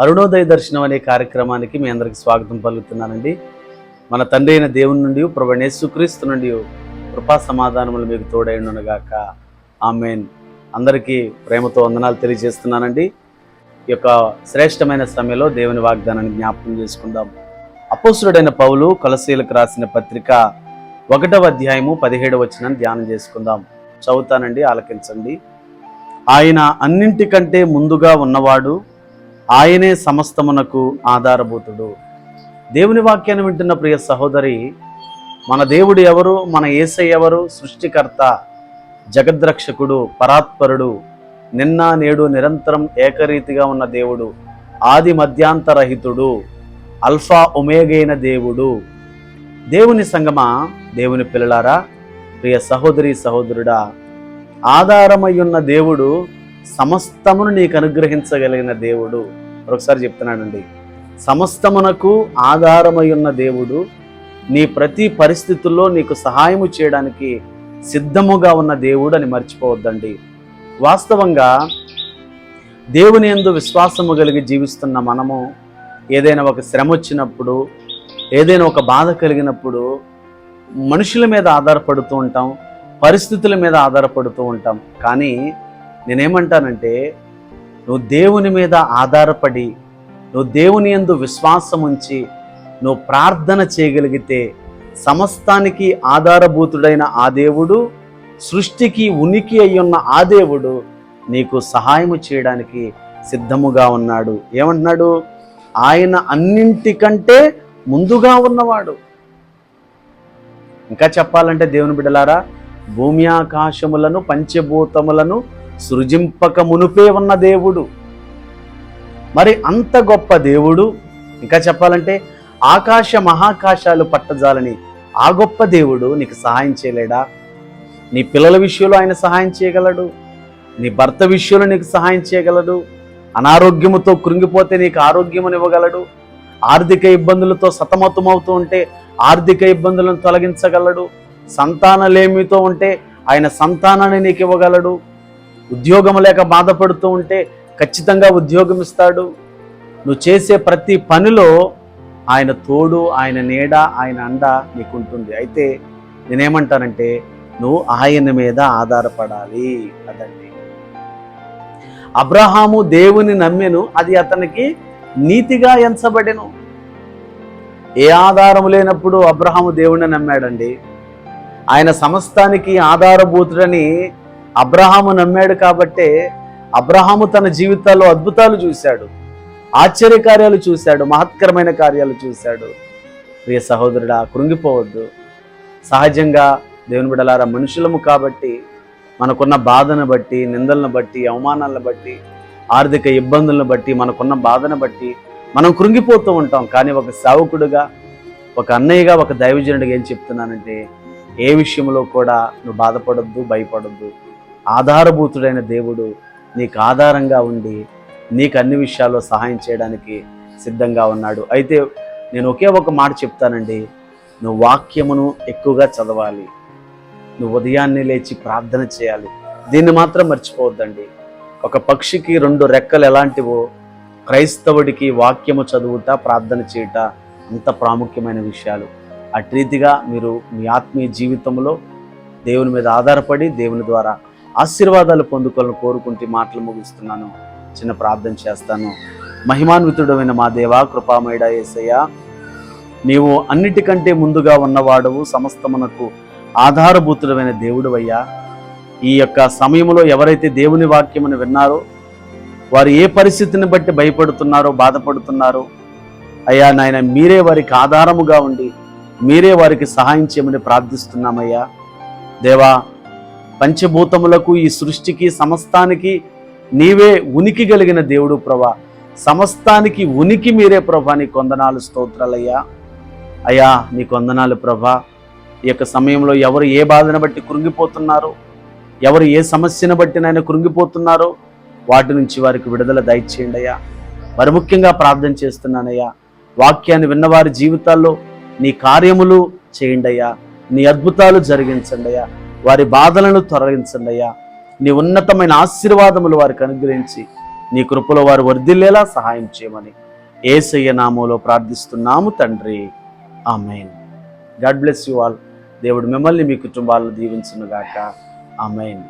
అరుణోదయ దర్శనం అనే కార్యక్రమానికి మీ అందరికి స్వాగతం పలుకుతున్నానండి. మన తండ్రి అయిన దేవుని నుండి ప్రభు యేసుక్రీస్తు నుండి కృపా సమాధానములు మీకు తోడైండునగాక ఆమెన్. అందరికీ ప్రేమతో వందనాలు తెలియజేస్తున్నానండి. ఈ యొక్క శ్రేష్టమైన సమయంలో దేవుని వాగ్దానాన్ని జ్ఞాపకం చేసుకుందాం. అపోసురుడైన పౌలు కొలసీలకు రాసిన పత్రిక ఒకటవ అధ్యాయము పదిహేడవ వచ్చిన ధ్యానం చేసుకుందాం. చదువుతానండి ఆలకించండి. ఆయన అన్నింటికంటే ముందుగా ఉన్నవాడు ఆయనే సమస్తమునకు ఆధారభూతుడు. దేవుని వాక్యాన్ని వింటున్న ప్రియ సహోదరి మన దేవుడు ఎవరు మన ఏసై ఎవరు సృష్టికర్త జగద్రక్షకుడు పరాత్పరుడు నిన్న నేడు నిరంతరం ఏకరీతిగా ఉన్న దేవుడు ఆది మధ్యాంతరహితుడు అల్ఫా ఉమేగైన దేవుడు. దేవుని సంగమా దేవుని పిల్లలారా ప్రియ సహోదరి సహోదరుడా ఆధారమయ్యున్న దేవుడు సమస్తమును నీకు అనుగ్రహించగలిగిన దేవుడు. ఒకసారి చెప్తున్నానండి. సమస్తమునకు ఆధారమై ఉన్న దేవుడు నీ ప్రతి పరిస్థితుల్లో నీకు సహాయము చేయడానికి సిద్ధముగా ఉన్న దేవుడు అని మర్చిపోవద్దండి. వాస్తవంగా దేవుని ఎందు విశ్వాసము కలిగి జీవిస్తున్న మనము ఏదైనా ఒక శ్రమ వచ్చినప్పుడు ఏదైనా ఒక బాధ కలిగినప్పుడు మనుషుల మీద ఆధారపడుతూ ఉంటాం పరిస్థితుల మీద ఆధారపడుతూ ఉంటాం. కానీ నేనేమంటానంటే నువ్వు దేవుని మీద ఆధారపడి నువ్వు దేవుని యందు విశ్వాసం ఉంచి నువ్వు ప్రార్థన చేయగలిగితే సమస్తానికి ఆధారభూతుడైన ఆ దేవుడు సృష్టికి ఉనికి అయ్యున్న ఆ దేవుడు నీకు సహాయము చేయడానికి సిద్ధముగా ఉన్నాడు. ఏమంటున్నాడు? ఆయన అన్నింటికంటే ముందుగా ఉన్నవాడు. ఇంకా చెప్పాలంటే దేవుని బిడ్డలారా భూమి ఆకాశములను పంచభూతములను సృజింపక మునుపే ఉన్న దేవుడు. మరి అంత గొప్ప దేవుడు ఇంకా చెప్పాలంటే ఆకాశ మహాకాశాలు పట్టజాలని ఆ గొప్ప దేవుడు నీకు సహాయం చేయలేడా? నీ పిల్లల విషయంలో ఆయన సహాయం చేయగలడు? నీ భర్త విషయంలో నీకు సహాయం చేయగలడు? అనారోగ్యముతో కృంగిపోతే నీకు ఆరోగ్యమును ఇవ్వగలడు ఆర్థిక ఇబ్బందులతో సతమతమవుతూ ఉంటే ఆర్థిక ఇబ్బందులను తొలగించగలడు? సంతానలేమితో ఉంటే ఆయన సంతానాన్ని నీకు ఇవ్వగలడు? ఉద్యోగం లేక బాధపడుతూ ఉంటే ఖచ్చితంగా ఉద్యోగం ఇస్తాడు. నువ్వు చేసే ప్రతి పనిలో ఆయన తోడు ఆయన నీడ ఆయన అండ నీకుంటుంది. అయితే నేనేమంటానంటే నువ్వు ఆయన మీద ఆధారపడాలి అదండి. అబ్రహాము దేవుని నమ్మెను అది అతనికి నీతిగా ఎంచబడెను. ఏ ఆధారం లేనప్పుడు అబ్రహాము దేవుణ్ణి నమ్మాడండి. ఆయన సమస్తానికి ఆధారభూతుడని అబ్రహాము నమ్మాడు కాబట్టే అబ్రహాము తన జీవితాల్లో అద్భుతాలు చూశాడు ఆశ్చర్య కార్యాలు చూశాడు మహత్కరమైన కార్యాలు చూశాడు. ప్రియ సహోదరుడా కృంగిపోవద్దు. సహజంగా దేవుని బిడలారా మనుషులము కాబట్టి మనకున్న బాధను బట్టి నిందలను బట్టి అవమానాలను బట్టి ఆర్థిక ఇబ్బందులను బట్టి మనకున్న బాధను బట్టి మనం కృంగిపోతూ ఉంటాం. కానీ ఒక సేవకుడుగా ఒక అన్నయ్యగా ఒక దైవజనుడిగా ఏం చెప్తున్నానంటే ఏ విషయంలో కూడా నువ్వు బాధపడొద్దు భయపడొద్దు. ఆధారభూతుడైన దేవుడు నీకు ఆధారంగా ఉండి నీకు అన్ని విషయాల్లో సహాయం చేయడానికి సిద్ధంగా ఉన్నాడు. అయితే నేను ఒకే ఒక మాట చెప్తానండి. నువ్వు వాక్యమును ఎక్కువగా చదవాలి. నువ్వు ఉదయాన్నే లేచి ప్రార్థన చేయాలి. దీన్ని మాత్రం మర్చిపోవద్దండి. ఒక పక్షికి రెండు రెక్కలు ఎలాంటివో క్రైస్తవుడికి వాక్యము చదువుట ప్రార్థన చేయుట అంత ప్రాముఖ్యమైన విషయాలు. అటు రీతిగా మీరు మీ ఆత్మీయ జీవితంలో దేవుని మీద ఆధారపడి దేవుని ద్వారా ఆశీర్వాదాలు పొందుకోవాలని కోరుకుంటే మాటలు ముగిస్తున్నాను. చిన్న ప్రార్థన చేస్తాను. మహిమాన్వితుడమైన మా దేవా కృపామయుడ ఏసయ్య నీవు అన్నిటికంటే ముందుగా ఉన్నవాడవు సమస్తమునకు ఆధారభూతుడమైన దేవుడువయ్యా. ఈ యొక్క సమయంలో ఎవరైతే దేవుని వాక్యమును విన్నారో వారు ఏ పరిస్థితిని బట్టి భయపడుతున్నారో బాధపడుతున్నారో అయ్యా నాయన మీరే వారికి ఆధారముగా ఉండి మీరే వారికి సహాయం చేయమని ప్రార్థిస్తున్నామయ్యా. దేవా పంచభూతములకు ఈ సృష్టికి సమస్తానికి నీవే ఉనికి కలిగిన దేవుడు ప్రభా. సమస్తానికి ఉనికి మీరే ప్రభా నీ కొందనాలు స్తోత్రాలయ్యా. అయ్యా నీ కొందనాలు ప్రభా. ఈ యొక్క సమయంలో ఎవరు ఏ బాధను బట్టి కృంగిపోతున్నారో? ఎవరు ఏ సమస్యను బట్టి నాయన కృంగిపోతున్నారో? వాటి నుంచి వారికి విడుదల దయచేయండి అయ్యా. మరి ముఖ్యంగా ప్రార్థన చేస్తున్నానయ్యా. వాక్యాన్ని విన్నవారి జీవితాల్లో నీ కార్యములు చేయండి అయ్యా. నీ అద్భుతాలు జరిగించండి అయ్యా. వారి బాధలను తొలగించండి అయ్యా. నీ ఉన్నతమైన ఆశీర్వాదములు వారికి అనుగ్రహించి నీ కృపలో వారు వర్ధిల్లేలా సహాయం చేయమని ఏసయ్య నామంలో ప్రార్థిస్తున్నాము తండ్రి. Amen. God bless you all. దేవుడు మిమ్మల్ని మీ కుటుంబాలను దీవించునుగాక. ఆమెన్.